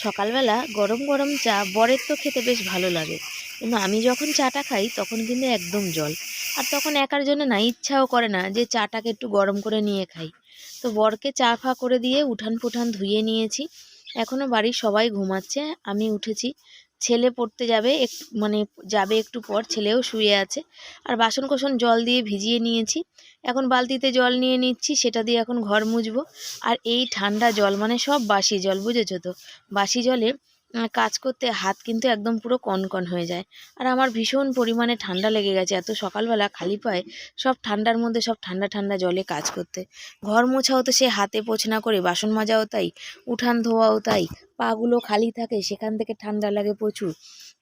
সকালবেলা গরম গরম চা বরের তো খেতে বেশ ভালো লাগে। কিন্তু আমি যখন চাটা খাই, তখন কিন্তু একদম জল। আর তখন একার জন্য না, ইচ্ছাও করে না যে চাটাকে একটু গরম করে নিয়ে খাই। তো বরকে চা ফা করে দিয়ে উঠান ফুঠান ধুয়ে নিয়েছি। এখনও বাড়ির সবাই ঘুমাচ্ছে, আমি উঠেছি। ছেলে পড়তে যাবে, এক মানে যাবে একটু পর, ছেলেও শুয়ে আছে। আর বাসন কোসন জল দিয়ে ভিজিয়ে নিয়েছি। এখন বালতিতে জল নিয়ে নিচ্ছি, সেটা দিয়ে এখন ঘর মুছবো। আর এই ঠান্ডা জল মানে সব বাসি জল, বুঝেছ তো? বাসি জলে কাজ করতে হাত কিন্তু একদম পুরো কনকন হয়ে যায়। আর আমার ভীষণ পরিমাণে ঠান্ডা লেগে গেছে, এত সকালবেলা খালি পায়ে সব ঠান্ডার মধ্যে, সব ঠান্ডা ঠান্ডা জলে কাজ করতে। ঘর মোছাও তো সে হাতে পোছনা করে, বাসন মাজাও তাই, উঠান ধোয়াও তাই, পাগুলো খালি থাকে, সেখান থেকে ঠান্ডা লাগে প্রচুর।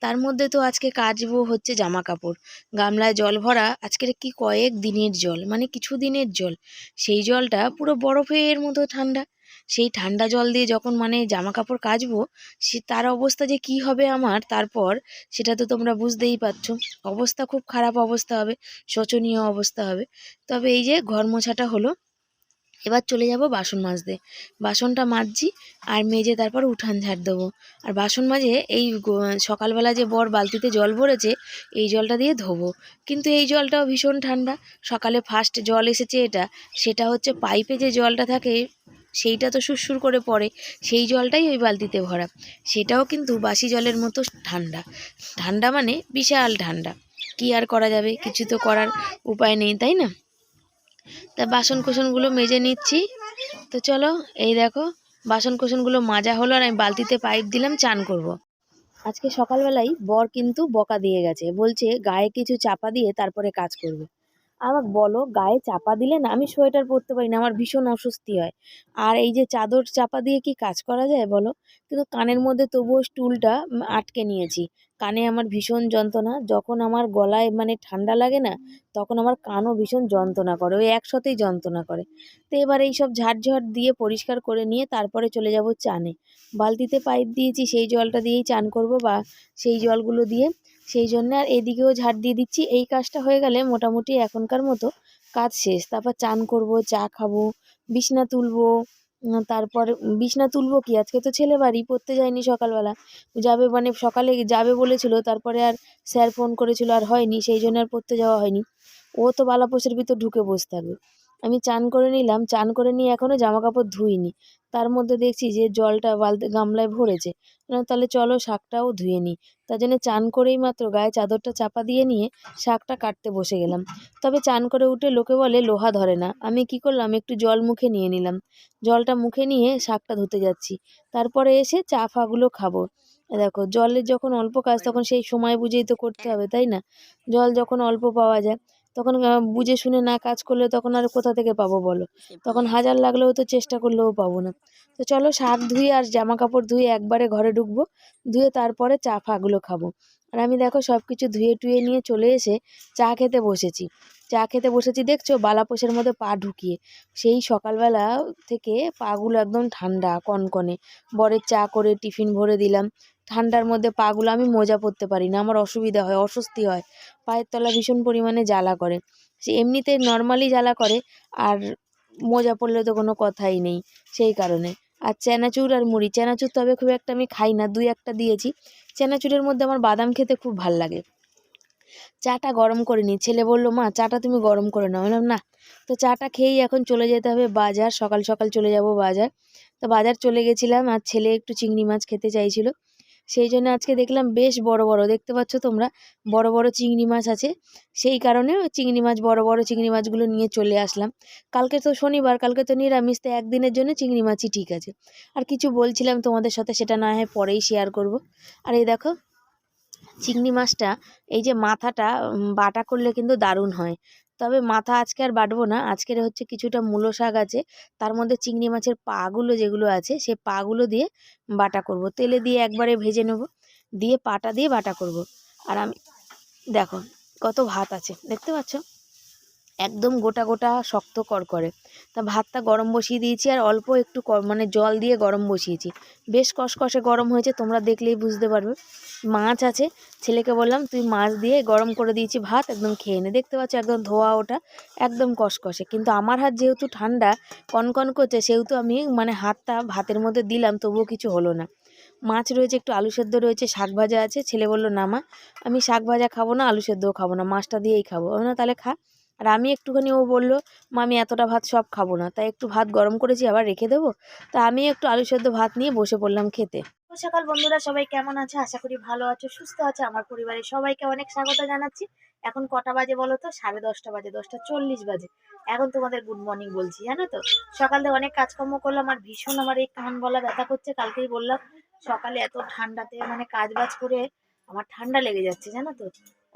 তার মধ্যে তো আজকে কাচবো হচ্ছে জামা কাপড় গামলায় জল ভরা, আজকের কি কয়েক দিনের জল মানে কিছু দিনের জল। সেই জলটা পুরো বরফের মতো ঠান্ডা। সেই ঠান্ডা জল দিয়ে যখন মানে জামা কাপড় কাচবো, সে তার অবস্থা যে কি হবে আমার তারপর সেটা তো তোমরা বুঝতেই পারছ। অবস্থা খুব খারাপ অবস্থা হবে, শোচনীয় অবস্থা হবে। তবে এই যে ঘর মোছাটা হলো, এবার চলে যাব বাসন মাজতে। বাসনটা মাজছি আর মেজে তারপর উঠান ঝাড় দেবো। আর বাসন মাজে এই সকালবেলা যে বর বালতিতে জল ভরেছে, এই জলটা দিয়ে ধোবো। কিন্তু এই জলটাও ভীষণ ঠান্ডা। সকালে ফার্স্ট জল এসেছে এটা। সেটা হচ্ছে পাইপে যে জলটা থাকে সেইটা তো সুরসুর করে পড়ে সেই জলটাই ওই বালতিতে ভরা। সেটাও কিন্তু বাসি জলের মতো ঠান্ডা। ঠান্ডা মানে বিশাল ঠান্ডা। কি আর করা যাবে? কিছু তো করার উপায় নেই, তাই না? তা বাসন কোসনগুলো মেজে নিচ্ছি। তো চলো, এই দেখো বাসন কোসনগুলো মাজা হলো আর আমি বালতিতে পাইপ দিলাম, চান করব। আজকে সকালবেলাই বর কিন্তু বকা দিয়ে গেছে। বলছে, গায়ে কিছু চাপা দিয়ে তারপরে কাজ করবে। আমাকে বলো, গায়ে চাপা দিলে না, আমি সোয়েটার পরতে পারি না, আমার ভীষণ অস্বস্তি হয়। আর এই যে চাদর চাপা দিয়ে কি কাজ করা যায় বলো? কিন্তু কানের মধ্যে তবুও স্টুলটা আটকে নিয়েছি। কানে আমার ভীষণ যন্ত্রণা, যখন আমার গলায় মানে ঠান্ডা লাগে না, তখন আমার কানও ভীষণ যন্ত্রণা করে, ওই একসাথেই যন্ত্রণা করে। তো এবার এই সব ঝাড়ঝাড় দিয়ে পরিষ্কার করে নিয়ে তারপরে চলে যাব চানে। বালতিতে পাইপ দিয়েছি, সেই জলটা দিয়েই চান করব বা সেই জলগুলো দিয়ে সেই জন্য আর এদিকেও ঝাড় দিয়ে দিচ্ছি। এই কাজটা হয়ে গেলে মোটামুটি এখনকার মতো কাজ শেষ। তারপর চান করব, চা খাব, বিছনা তুলবো তারপর বিছনা তুলবো কি? আজকে তো ছেলে বাড়ি, পড়তে যায়নি সকালবেলা। যাবে মানে সকালে যাবে বলেছিল, তারপরে আর স্যার ফোন করেছিল আর হয়নি, সেই জন্য আর পড়তে যাওয়া হয়নি। ও তো বালাপোষের ভিতর ঢুকে বসে থাকবে। আমি চান করে নিলাম, চান করে নিয়ে এখনও জামা কাপড় ধুইনি। তার মধ্যে দেখছি যে জলটা বালতি গামলায় ভরেছে। তাহলে চলো শাকটাও ধুয়ে নিই। তার জন্য চান করেই মাত্র গায়ে চাদরটা চাপা দিয়ে নিয়ে শাকটা কাটতে বসে গেলাম। তবে চান করে উঠে লোকে বলে, লোহা ধরে না। আমি কি করলাম, একটু জল মুখে নিয়ে নিলাম। জলটা মুখে নিয়ে শাকটা ধুতে যাচ্ছি। তারপরে এসে চা ফাগুলো খাব। দেখো জলের যখন অল্প কাজ, তখন সেই সময় বুঝেই তো করতে হবে, তাই না? জল যখন অল্প পাওয়া যায়। তখন বুঝে শুনে না কাজ করলে তখন আর কোথা থেকে পাবো বলো? তখন হাজার লাগলেও তো চেষ্টা করলেও পাবো না। তো চলো শাক ধুয়ে আর জামা কাপড় ধুয়ে একবারে ঘরে ঢুকবো। ধুয়ে তারপরে চা ফাগুলো খাব। আর আমি দেখো সব কিছু ধুয়ে টুয়ে নিয়ে চলে এসে চা খেতে বসেছি। চা খেতে বসেছি দেখছ বালাপোষের মধ্যে পা ঢুকিয়ে। সেই সকালবেলা থেকে পাগুলো একদম ঠান্ডা কনকনে। বরের চা করে টিফিন ভরে দিলাম। ঠান্ডার মধ্যে পাগুলো আমি মোজা পরতে পারি না, আমার অসুবিধা হয়, অস্বস্তি হয়। পায়ের তলা ভীষণ পরিমাণে জ্বালা করে। সে এমনিতে নর্মালি জ্বালা করে, আর মোজা পরলে তো কোনো কথাই নেই সেই কারণে। আর চানাচুর আর মুড়ি, চানাচুর তবে খুব একটা আমি খাই না, দুই একটা দিয়েছি। চানাচুরের মধ্যে আমার বাদাম খেতে খুব ভালো লাগে। চাটা গরম করে নিই। ছেলে বলল, মা, চাটা তুমি গরম করে নাও। বললাম, না। তো চাটা খেয়েই এখন চলে যেতে হবে বাজার, সকাল সকাল চলে যাব বাজার। তো বাজার চলে গেছিলাম, আর ছেলে একটু চিংড়ি মাছ খেতে চাইছিল। সেই জন্য আজকে দেখলাম বেশ বড় বড়। দেখতে পাচ্ছ তোমরা? বড় বড় চিংড়ি মাছ আছে। সেই কারণে চিংড়ি মাছ, বড় বড় চিংড়ি মাছগুলো নিয়ে চলে আসলাম। কালকে তো শনিবার, কালকে তো নিরামিষ তো একদিনের জন্য চিংড়ি মাছই ঠিক আছে। আর কিছু বলছিলাম তোমাদের সাথে, সেটা না হয় পরেই শেয়ার করব। আর এই দেখো, চিংড়ি মাছটা, এই যে মাথাটা বাটা করলে কিন্তু দারুণ হয়। তবে মাথা আজকে আর বাটবো না। আজকের হচ্ছে কিছুটা মূলো শাক আছে। তার মধ্যে চিংড়ি মাছের পাগুলো যেগুলো আছে, সে পাগুলো দিয়ে বাটা করব। তেলে দিয়ে একবারে ভেজে নেব। দিয়ে পাটা দিয়ে বাটা করব। আর আমি দেখো কত ভাত আছে। দেখতে পাচ্ছ? একদম গোটা গোটা শক্ত করকরে। তা ভাতটা গরম বসিয়ে দিয়েছি আর অল্প একটু মানে জল দিয়ে গরম বসিয়েছি। বেশ কষকষে গরম হয়েছে তোমরা দেখলেই বুঝতে পারবে। মাছ আছে ছেলেকে বললাম তুই মাছ দিয়ে গরম করে দিয়েছি ভাত একদম খেয়ে নে। দেখতে পাচ্ছ একদম ধোয়া ওটা একদম কষকষে। কিন্তু আমার হাত যেহেতু ঠান্ডা কনকন করছে সেহেতু আমি মানে হাতটা ভাতের মধ্যে দিলাম তবুও কিছু হলো না। মাছ রয়েছে একটু আলু সেদ্ধ রয়েছে শাক ভাজা আছে। ছেলে বলল না মা আমি শাক ভাজা খাব না আলু সেদ্ধও খাব না মাছটা দিয়েই খাব। বললাম, তাহলে খা। আর আমি একটুখানি ও বলল মা আমি এতটা ভাত সব খাব না। তাই একটু ভাত গরম করেছি, আবার রেখে দেবো? তা আমি একটু আলু সেদ্ধ ভাত নিয়ে বসে পড়লাম খেতে। সকাল বন্ধুরা, সবাই কেমন আছে? আশা করি ভালো আছো, সুস্থ আছে। আমার পরিবারের সবাইকে অনেক স্বাগত জানাচ্ছি। এখন কটা বাজে বলো তো? সাড়ে দশটা বাজে, দশটা চল্লিশ বাজে। এখন তোমাদের গুড মর্নিং বলছি, জানো তো? সকালে অনেক কাজকর্ম করলাম, আর ভীষণ আমার এই কান গলা ব্যথা করছে, কালকেই বললাম সকালে এত ঠান্ডাতে মানে কাজ বাজ করে আমার ঠান্ডা লেগে যাচ্ছে, জানো তো?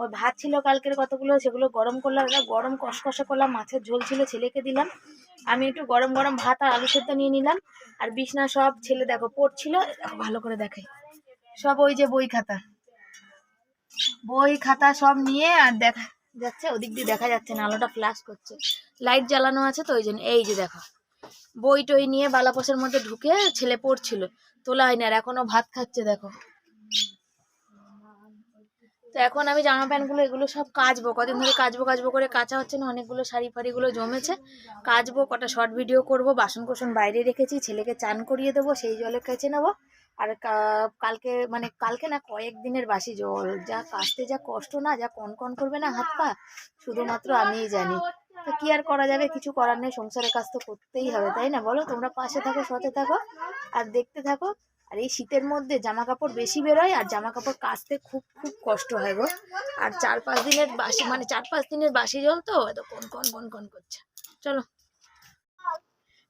ওই ভাত ছিল কালকের কতগুলো সেগুলো গরম করলাম, এবার গরম কষকষা করলাম, মাছের ঝোল ছিল ছেলেকে দিলাম। আমি একটু গরম গরম ভাত আর আলু সেদ্ধ নিয়ে নিলাম, আর বিছনা সব ছেলে দেখো পড়ছিল, ভালো করে দেখাই। সব ওই যে বই খাতা। বই খাতা সব নিয়ে আর দেখা যাচ্ছে, ওদিক দিয়ে দেখা যাচ্ছে না, আলোটা ফ্ল্যাশ করছে। লাইট জ্বালানো আছে তো ওই জন্য, এই যে দেখো। বই টই নিয়ে বালাপোষের মধ্যে ঢুকে ছেলে পড়ছিল, তোলা হয়নি আর এখনও ভাত খাচ্ছে দেখো। তো এখন আমি জামা প্যান্টগুলো, এগুলো সব কাচবো। কদিন ধরে কাচবো কাচবো করে কাচা হচ্ছে না, অনেকগুলো শাড়ি ফাড়িগুলো জমেছে। কাচবো, কটা শর্ট ভিডিও করব বাসন কোসন বাইরে রেখেছি, ছেলেকে চান করিয়ে দেবো, সেই জলে কেচে নেব। আর কালকে মানে কালকে না কয়েক দিনের বাসি জল। যা কাচতে যা কষ্ট না, যা কন কন করবে না হাত পা, শুধুমাত্র আমিই জানি। তো কি আর করা যাবে? কিছু করার নেই, সংসারের কাজ তো করতেই হবে, তাই না? বলো, তোমরা পাশে থাকো সাথে থাকো, আর দেখতে থাকো। আর এই শীতের মধ্যে জামা কাপড় বেশি বেরোয় আর জামা কাপড় কাচতে খুব খুব কষ্ট হয় গো। আর চার পাঁচ দিনের বাসি মানে চার পাঁচ দিনের বাসি জল তো, এত কন কন কন কন করছে। চলো।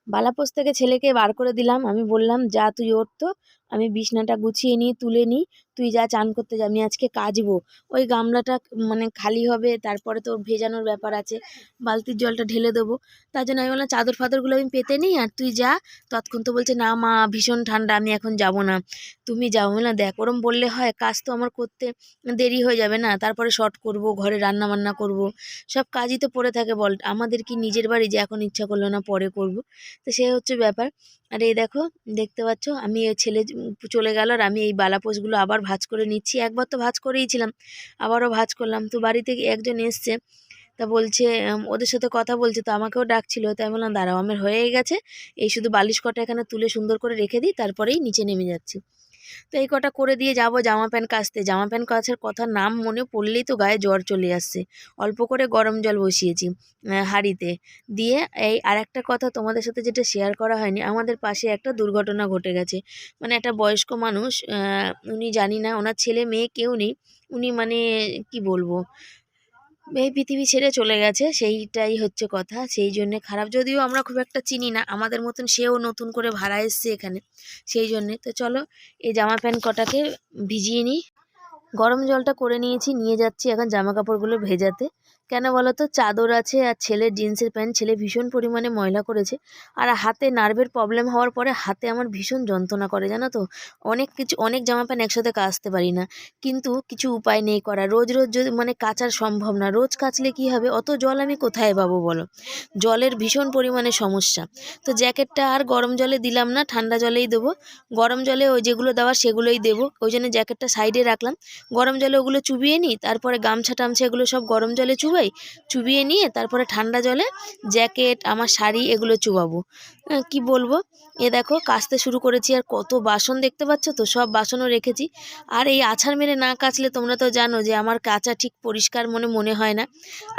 বালাপোস থেকে ছেলেকে বার করে দিলাম। আমি বললাম, যা তুই ওর তো, আমি বিছনাটা গুছিয়ে নিই, তুলে নিই। তুই যা চান করতে যা, আমি আজকে কাচবো ওই গামলাটা মানে খালি হবে, তারপরে তো ভেজানোর ব্যাপার আছে, বালতির জলটা ঢেলে দেবো। তার জন্য আমি বললাম, চাদর ফাদরগুলো আমি পেতে নিই আর তুই যা। তৎক্ষণ তো বলছে, না মা, ভীষণ ঠান্ডা, আমি এখন যাব না। তুমি যাও। বললাম, দেখ, ওরম বললে হয়, কাজ তো আমার করতে দেরি হয়ে যাবে না। তারপরে শর্ট করব, ঘরে রান্না বান্না করব। সব কাজই তো পড়ে থাকে, বল। আমাদের কি নিজের বাড়ি যে এখন ইচ্ছা করল না, পরে করব। তো সে হচ্ছে ব্যাপার। আর এই দেখো, দেখতে পাচ্ছ, আমি ছেলে চলে গেল আর আমি এই বালাপোষগুলো আবার ভাজ করে নিচ্ছি। একবার তো ভাজ করেইছিলাম আবারও ভাজ করলাম। তো বাড়িতে একজন এসছে, তা বলছে ওদের সাথে কথা বলছে, তো আমাকেও ডাকছিল। তাই বললাম, দাঁড়াও, আমার হয়ে গেছে। এই শুধু বালিশ কটা এখানে তুলে সুন্দর করে রেখে দিই, তারপরেই নিচে নেমে যাচ্ছি। তো এই কটা করে দিয়ে যাব জামা প্যান্ট কাচতে। জামা প্যান্ট কাচার কথা নাম মনে পড়লেই তো গায়ে জ্বর চলে আসছে। অল্প করে গরম জল বসিয়েছি হাড়িতে। দিয়ে এই আর একটা কথা তোমাদের সাথে যেটা শেয়ার করা হয়নি, আমাদের পাশে একটা দুর্ঘটনা ঘটে গেছে। মানে একটা বয়স্ক মানুষ উনি জানি না, ওনার ছেলে মেয়ে কেউ নেই। উনি মানে কি বলব এই পৃথিবী ছেড়ে চলে গেছে, সেইটাই হচ্ছে কথা, সেই জন্যে খারাপ। যদিও আমরা খুব একটা চিনি না, আমাদের মতন সেও নতুন করে ভাড়া এসছে এখানে, সেই জন্যে। তো চলো, এই জামা প্যান্ট কটাকে ভিজিয়ে নিই। গরম জলটা করে নিয়েছি, নিয়ে যাচ্ছি এখন জামা কাপড়গুলো ভেজাতে। কেন বলো তো চাদর আছে আর ছেলের জিন্সের প্যান্ট ছেলে ভীষণ পরিমাণে ময়লা করেছে। আর হাতে নার্ভের প্রবলেম হওয়ার পরে হাতে আমার ভীষণ যন্ত্রণা করে, জানো তো? অনেক কিছু, অনেক জামা প্যান্ট একসাথে কাচতে পারি না। কিন্তু কিছু উপায় নেই করা রোজ রোজ যদি মানে কাচার সম্ভব না, রোজ কাচলে কি হবে? অত জল আমি কোথায় পাবো বলো? জলের ভীষণ পরিমাণে সমস্যা। তো জ্যাকেটটা আর গরম জলে দিলাম না, ঠান্ডা জলেই দেবো। গরম জলে ওই যেগুলো দেওয়া সেগুলোই দেবো। ওই জন্য জ্যাকেটটা সাইডে রাখলাম। গরম জলে ওগুলো চুবিয়ে নিই, তারপরে গামছা টামছা এগুলো সব গরম জলে চুবাই চুবিয়ে নিয়ে তারপরে ঠান্ডা জলে জ্যাকেট, আমার শাড়ি এগুলো চুবাবো। কি বলব? এ দেখো, কাচতে শুরু করেছি আর কত বাসন দেখতে পাচ্ছ তো? সব বাসনও রেখেছি। আর এই আছাড় মেরে না কাচলে তোমরা তো জানো যে আমার কাচা ঠিক পরিষ্কার মনে মনে হয় না।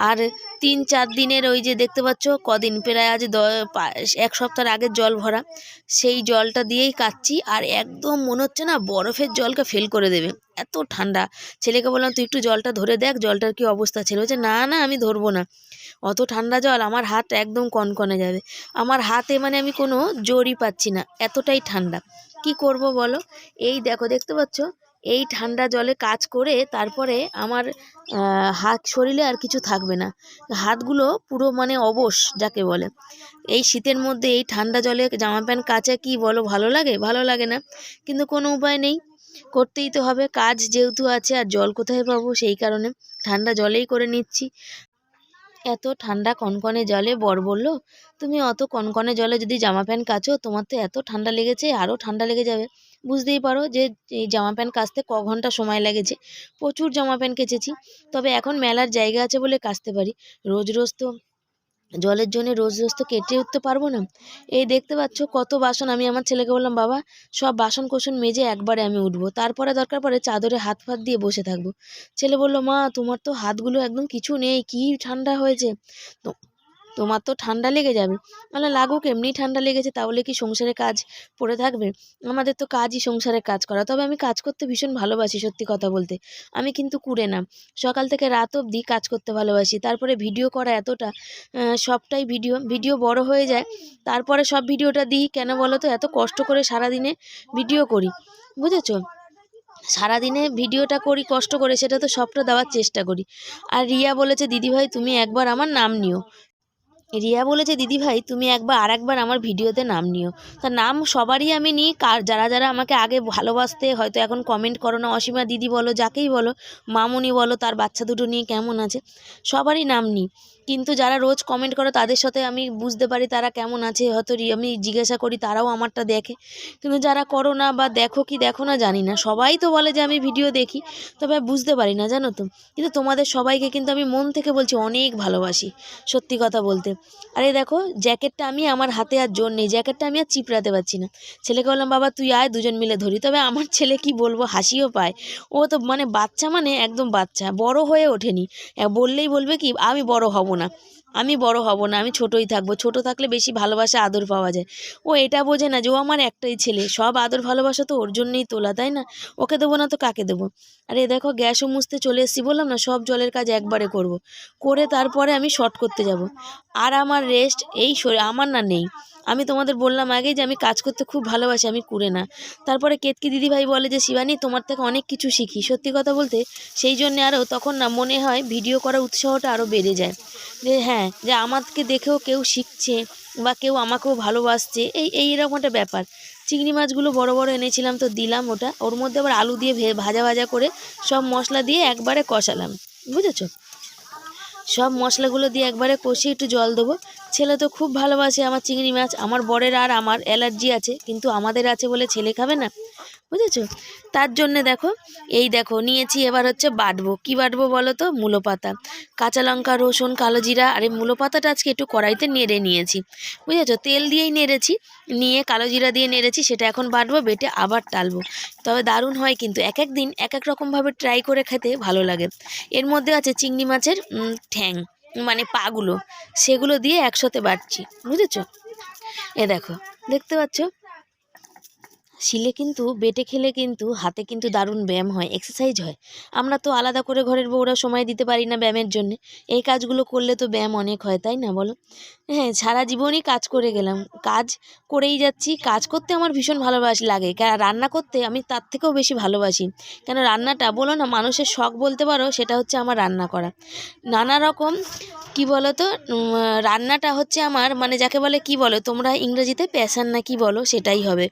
আর তিন চার দিনের ওই যে দেখতে পাচ্ছ, কদিন প্রায় আজ এক সপ্তাহের আগের জল ভরা। সেই জলটা দিয়েই কাচ্ছি আর একদম মনে হচ্ছে না বরফের জলকে ফেল করে দেবে। এত ঠান্ডা। ছেলেকে বললাম, তুই একটু জলটা ধরে দেখ, জলটার কি অবস্থা? ছেলে বলছে, না না, আমি ধরবো না। অত ঠান্ডা জল, আমার হাত একদম কনকনে যাবে। আমার হাতে মানে আমি কোনো জোরই পাচ্ছি না, এতটাই ঠান্ডা। কি করব বলো? এই দেখো, দেখতে পাচ্ছ? এই ঠান্ডা জলে কাজ করে তারপরে আমার হাত, শরীরে আর কিছু থাকবে না। হাতগুলো পুরো মানে অবশ, যাকে বলে। এই শীতের মধ্যে এই ঠান্ডা জলে জামা প্যান্ট কাচা কি বলো, ভালো লাগে? ভালো লাগে না। কিন্তু কোনো উপায় নেই। করতেই তো হবে। কাজ যেহেতু আছে আর জল কোথায় পাবো সেই কারণে ঠান্ডা জলেই করে নিচ্ছি। এত ঠান্ডা কনকনে জলে বর বলল, তুমি অত কনকনে জলে যদি জামা প্যান্ট কাচো, তোমার তো এত ঠান্ডা লেগেছে আরও ঠান্ডা লেগে যাবে। বুঝতেই পারো যে এই জামা প্যান্ট কাচতে ক ঘণ্টা সময় লেগেছে। প্রচুর জামা প্যান্ট কেচেছি, তবে এখন মেলার জায়গা আছে বলে কাচতে পারি। রোজ রোজ তো জলের জন্য রোজ রোজ তো কেটে উঠতে পারব না। এই দেখতে পাচ্ছ কত বাসন। আমি আমার ছেলেকে বললাম, বাবা, সব বাসন কোসন মেজে একবারে আমি উঠবো। তারপরে দরকার পড়ে চাদরে হাত ফাত দিয়ে বসে থাকব। ছেলে বলল, মা, তোমার তো হাতগুলো একদম কিছু নেই। কি ঠান্ডা হয়েছে? তো তোমার তো ঠান্ডা লেগে যাবে। মানে লাগুক, এমনি ঠান্ডা লেগেছে, তাহলে কি সংসারে কাজ পড়ে থাকবে? আমাদের তো কাজই সংসারে কাজ করা। তবে আমি কাজ করতে ভীষণ ভালোবাসি, সত্যি কথা বলতে। আমি কিন্তু কুড়ে না। সকাল থেকে রাত অবধি কাজ করতে ভালোবাসি। তারপরে ভিডিও করা এতটা সবটাই ভিডিও ভিডিও বড় হয়ে যায়। তারপরে সব ভিডিওটা দিই। কেন বলো তো, এত কষ্ট করে সারাদিনে ভিডিও করি। বুঝেছ? সারাদিনে ভিডিওটা করি, কষ্ট করে, সেটা তো সবটা দেওয়ার চেষ্টা করি। আর রিয়া বলেছে, দিদিভাই, তুমি একবার আমার নাম নিও। রিয়া বলেছে দিদিভাই তুমি একবার আর একবার আমার ভিডিওতে নাম নিও। তা নাম সবারই আমি নিই। কার, যারা যারা আমাকে আগে ভালোবাসতে, হয়তো এখন কমেন্ট করো না, অসীমা দিদি বলো, যাকেই বলো, মামুনি বলো, তার বাচ্চা দুটো নিয়ে কেমন আছে, সবারই নাম নিই। কিন্তু যারা রোজ কমেন্ট করো তাদের সাথে আমি বুঝতে পারি তারা কেমন আছে। হয়তো আমি জিজ্ঞাসা করি তারাও আমারটা দেখে। কিন্তু যারা করো না বা দেখো কি দেখো না জানি না। সবাই তো বলে যে আমি ভিডিও দেখি, তবে বুঝতে পারি না, জানো তো? কিন্তু তোমাদের সবাইকে কিন্তু আমি মন থেকে বলছি অনেক ভালোবাসি, সত্যি কথা বলতে। আরে দেখো, জ্যাকেটটা আমি আমার হাতে আর জোর নেই। জ্যাকেটটা আমি আর চিপড়াতে পারছি না। ছেলেকে বললাম, বাবা, তুই আয়, দুজন মিলে ধরি। তবে আমার ছেলে কি বলব, হাসিও পায়। ও তো মানে বাচ্চা মানে একদম বাচ্চা, বড় হয়ে ওঠেনি। বললেই বলবে কি, আমি বড় হব না। আমি বড় হব না, আমি ছোটই থাকব। ছোট থাকলে বেশি ভালোবাসা, আদর পাওয়া যায়। ও এটা বোঝে না যে ও আমার একটাই ছেলে। সব আদর ভালোবাসা তো ওর জন্যই তোলা, তাই না? ওকে দেবো না তো কাকে দেবো? আরে দেখো, গ্যাসও মুছতে চলে এসেছি বললাম না, সব জলের কাজ একবারে করব। করে তারপরে আমি শর্ট করতে যাব। আর আমার রেস্ট এই আমার না নেই। আমি তোমাদের বললাম আগে যে আমি কাজ করতে খুব ভালোবাসি, আমি কুড়ে না। তারপরে কেতকি দিদিভাই বলে যে, শিবানী, তোমার থেকে অনেক কিছু শিখি। সত্যি কথা বলতে সেই জন্যে আরও তখন না মনে হয় ভিডিও করার উৎসাহটা আরও বেড়ে যায়। যে হ্যাঁ যে আমাকে দেখেও কেউ শিখছে বা কেউ আমাকেও ভালোবাসছে, এই এই এরকম একটা ব্যাপার। চিংড়ি মাছগুলো বড় বড় এনেছিলাম তো দিলাম ওটা। ওর মধ্যে আবার আলু দিয়ে ভাজা ভাজা করে সব মশলা দিয়ে একবারে কষালাম। বুঝেছ? সব মশলাগুলো দিয়ে একবারে কষিয়ে একটু জল দেবো। ছেলে তো খুব ভালোবাসে আমার চিংড়ি মাছ, আমার বরের আর আমার অ্যালার্জি আছে, কিন্তু আমাদের আছে বলে ছেলে খাবে না। বুঝেছ? তার জন্যে দেখো, এই দেখো, নিয়েছি এবার হচ্ছে বাটবো। কি বাটবো বলো তো? মূলো পাতা। কাঁচা লঙ্কা, রসুন, কালো জিরা, আর এই মূলো পাতাটা আজকে একটু কড়াইতে নেড়ে নিয়েছি। বুঝেছ? তেল দিয়েই নেড়েছি, নিয়ে কালো জিরা দিয়ে নেড়েছি, সেটা এখন বাটবো, বেটে আবার টালবো। তবে দারুণ হয় কিন্তু, এক এক দিন, এক এক রকমভাবে ট্রাই করে খেতে ভালো লাগে। এর মধ্যে আছে চিংড়ি মাছের ঠ্যাং মানে পাগুলো, সেগুলো দিয়ে একসাথে বাটছি। বুঝেছ? এ দেখো, দেখতে পাচ্ছ? শিলে কিন্তু, বেটে খেলে কিন্তু হাতে কিন্তু দারুণ ব্যায়াম হয় এক্সারসাইজ হয়। আমরা তো আলাদা করে ঘরের বউরা সময় দিতে পারি না ব্যায়ামের জন্য। এই কাজগুলো করলে তো ব্যায়াম অনেক হয়, তাই না বলো? হ্যাঁ সারা জীবনই কাজ করে গেলাম। কাজ করেই যাচ্ছি। কাজ করতে আমার ভীষণ ভালোবাসি লাগে। কারণ রান্না করতে আমি তার থেকেও বেশি ভালোবাসি। কেন রান্নাটা বলো না, মানুষের শখ বলতে পারো, সেটা হচ্ছে আমার রান্না করা। নানা রকম, কি বলো তো রান্নাটা হচ্ছে আমার মানে যাকে বলে কি বলো, তোমরা ইংরেজিতে প্যাশান না কি বলো, সেটাই হবে।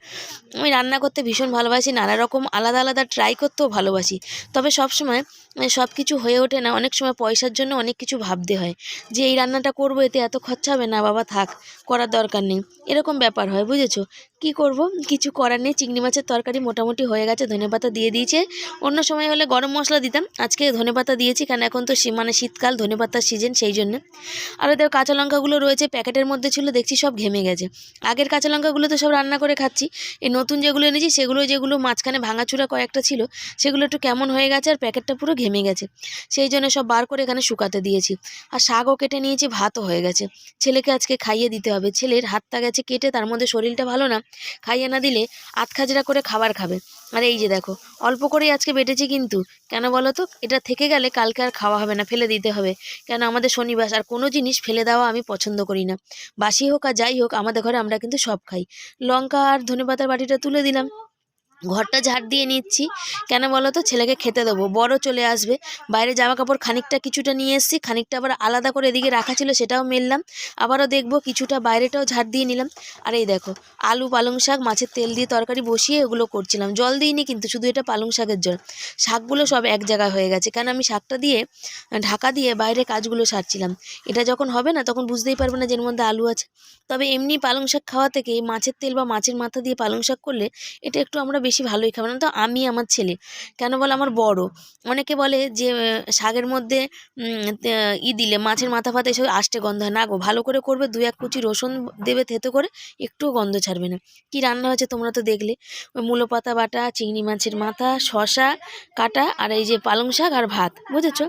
আমি রান্না করতে ভীষণ ভালোবাসি নানা রকম আলাদা আলাদা ট্রাই করতেও ভালোবাসি। তবে সব সময় সব কিছু হয়ে ওঠে না। অনেক সময় পয়সার জন্য অনেক কিছু ভাবতে হয় যে, এই রান্নাটা করব, এতে এত খরচা হবে? না বাবা, থাক, করার দরকার নেই। এরকম ব্যাপার হয়, বুঝেছ? কি করব? কিছু করার নেই। চিংড়ি মাছের তরকারি মোটামুটি হয়ে গেছে ধনেপাতা দিয়ে দিয়েছে। অন্য সময় হলে গরম মশলা দিতাম। আজকে ধনেপাতা দিয়েছি, কারণ এখন তো মানে শীতকাল ধনেপাতার সিজন সেই জন্য। আর ওদের কাঁচা লঙ্কাগুলো রয়েছে, প্যাকেটের মধ্যে ছিল, দেখছি সব ঘেমে গেছে। আগের কাঁচা লঙ্কাগুলো তো সব রান্না করে খাচ্ছি। এই নতুন যেগুলো এনেছি, সেগুলো যেগুলো মাঝখানে ভাঙাচুরা কয়েকটা ছিল, সেগুলো একটু কেমন হয়ে গেছে, আর প্যাকেটটা পুরো ঘেমে গেছে। সেই জন্য সব বার করে এখানে শুকাতে দিয়েছি। আর শাকও কেটে নিয়েছি, ভাতও হয়ে গেছে। ছেলেকে আজকে খাইয়ে দিতে হবে। ছেলের হাতটা গেছে কেটে, তার মধ্যে শরীরটা ভালো না। খাইয়ে না দিলে আতখাজরা করে খাবার খাবে। আর এই যে দেখো, অল্প করেই আজকে বেটেছি কিন্তু। কেন বলো তো? এটা থেকে গেলে কালকে আর খাওয়া হবে না, ফেলে দিতে হবে। কেন আমাদের শনিবার, আর কোনো জিনিস ফেলে দেওয়া আমি পছন্দ করি না। বাসি হোক আর যাই হোক, আমাদের ঘরে আমরা কিন্তু সব খাই। লঙ্কা আর ধনেপাতার বাটিটা তুলে দিলাম। ঘরটা ঝাড় দিয়ে নিচ্ছি। কেন বলো তো ছেলেকে খেতে দেবো। বড় চলে আসবে। বাইরে জামা কাপড় খানিকটা কিছুটা নিয়ে এসেছি। খানিকটা আবার আলাদা করে এদিকে রাখা ছিল, সেটাও মেললাম। আবারও দেখব, কিছুটা বাইরেটাও ঝাড় দিয়ে নিলাম। আর এই দেখো, আলু, পালং শাক, মাছের তেল দিয়ে তরকারি বসিয়ে ওগুলো করছিলাম। জল দিইনি কিন্তু, শুধু এটা পালং শাকের জল। শাকগুলো সব এক জায়গায় হয়ে গেছে। কারণ আমি শাকটা দিয়ে, ঢাকা দিয়ে বাইরে কাজগুলো সারছিলাম। এটা যখন হবে না, তখন বুঝতেই পারবে না যে এর মধ্যে আলু আছে। তবে এমনি পালং শাক খাওয়া থেকে মাছের তেল বা মাছের মাথা দিয়ে পালং শাক করলে, এটা একটু আমরা বেশি ভালোই খাবে না। তো আমি আমার ছেলে, কেন বলো আমার বড়, অনেকে বলে যে শাকের মধ্যে ই দিলে মাছের মাথা ফাতা এসব আষ্টে গন্ধ হয়। না গো, ভালো করে করবে দু এক কুচি রসুন দেবে থেতো করে, একটুও গন্ধ ছাড়বে না। কি রান্না হয়েছে তোমরা তো দেখলে? মূলো পাতা বাটা, চিংড়ি মাছের মাথা শশা কাটা, আর এই যে পালং শাক আর ভাত, বুঝেছ?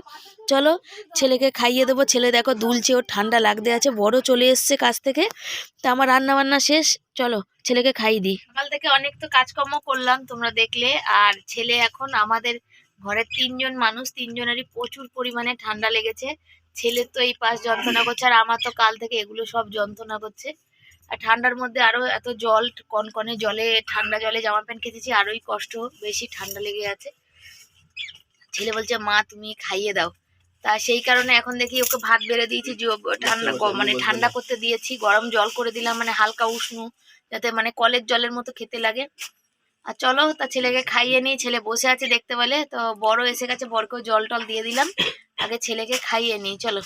চলো ছেলেকে খাইয়ে দেবো। ছেলে দেখো দুলছে, ওর ঠান্ডা লাগতে আছে, বড় চলে এসছে কাছ থেকে। তা আমার রান্না বান্না শেষ। চলো ছেলেকে খাইয়ে দিই। সকাল থেকে অনেক তো কাজকর্ম করলাম তোমরা দেখলে। আর ছেলে এখন আমাদের ঘরের তিনজন মানুষ, তিনজনেরই প্রচুর পরিমাণে ঠান্ডা লেগেছে। ছেলের তো এই পাশ যন্ত্রণা করছে, আর আমার তো কাল থেকে এগুলো সব যন্ত্রণা করছে। আর ঠান্ডার মধ্যে আরও এত জল, কনকনে জলে, ঠান্ডা জলে জামা প্যান্ট কেচেছি আরোই কষ্ট, বেশি ঠান্ডা লেগে আছে। ছেলে বলছে, মা, তুমি খাইয়ে দাও। তা সেই কারণে এখন দেখি ওকে ভাত বেড়ে দিয়েছি ঠান্ডা মানে ঠান্ডা করতে দিয়েছি গরম জল করে দিলাম মানে হালকা উষ্ণ যাতে মানে কলের জলের মতো খেতে লাগে। আর চলো তা ছেলেকে খাইয়ে নিই ছেলে বসে আছে দেখতে পেলে তো বড় এসে গেছে বড়কেও জল টল দিয়ে দিলাম আগে ছেলেকে খাইয়ে নিই চলো।